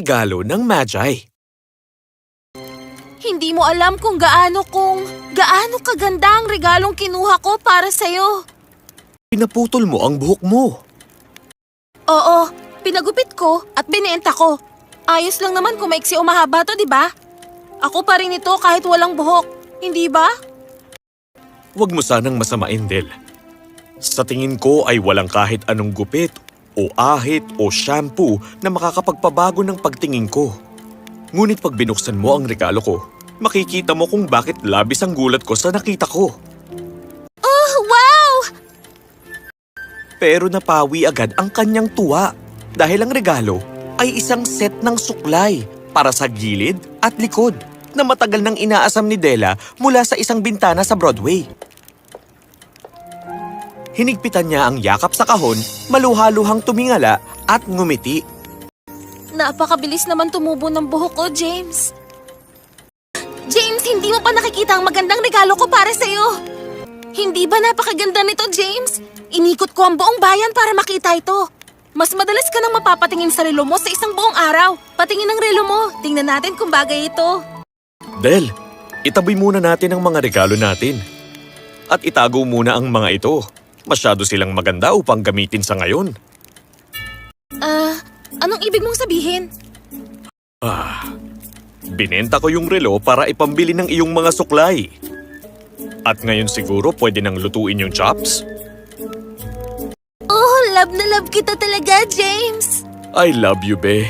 regalo ng Magi. Hindi mo alam kung gaano kung gaano kaganda ang regalong kinuha ko para sa'yo. Pinaputol mo ang buhok mo. Oo, pinagupit ko at binenta ko. Ayos lang naman kung maiksi o mahaba to, di ba? Ako pa rin ito kahit walang buhok, hindi ba? Huwag mo sanang masamain, Del. Sa tingin ko ay walang kahit anong gupit o ahit o shampoo na makakapagpabago ng pagtingin ko. Ngunit pag binuksan mo ang regalo ko, makikita mo kung bakit labis ang gulat ko sa nakita ko. Oh, wow! Pero napawi agad ang kanyang tuwa dahil ang regalo ay isang set ng suklay para sa gilid at likod na matagal nang inaasam ni Della mula sa isang bintana sa Broadway. Hinigpitan niya ang yakap sa kahon, maluhaluhang tumingala at ngumiti. Napakabilis naman tumubo ng buhok ko, James. James, hindi mo pa nakikita ang magandang regalo ko para sa'yo. Hindi ba napakaganda nito, James? Inikot ko ang buong bayan para makita ito. Mas madalas ka nang mapapatingin sa relo mo sa isang buong araw. Patingin ang relo mo. Tingnan natin kung bagay ito. Del, itaboy muna natin ang mga regalo natin. At itago muna ang mga ito. Masyado silang maganda upang gamitin sa ngayon. Ah, anong ibig mong sabihin? Ah, binenta ko yung relo para ipambili ng iyong mga suklay. At ngayon siguro pwede nang lutuin yung chops? Oh, love na love kita talaga, James. I love you, be.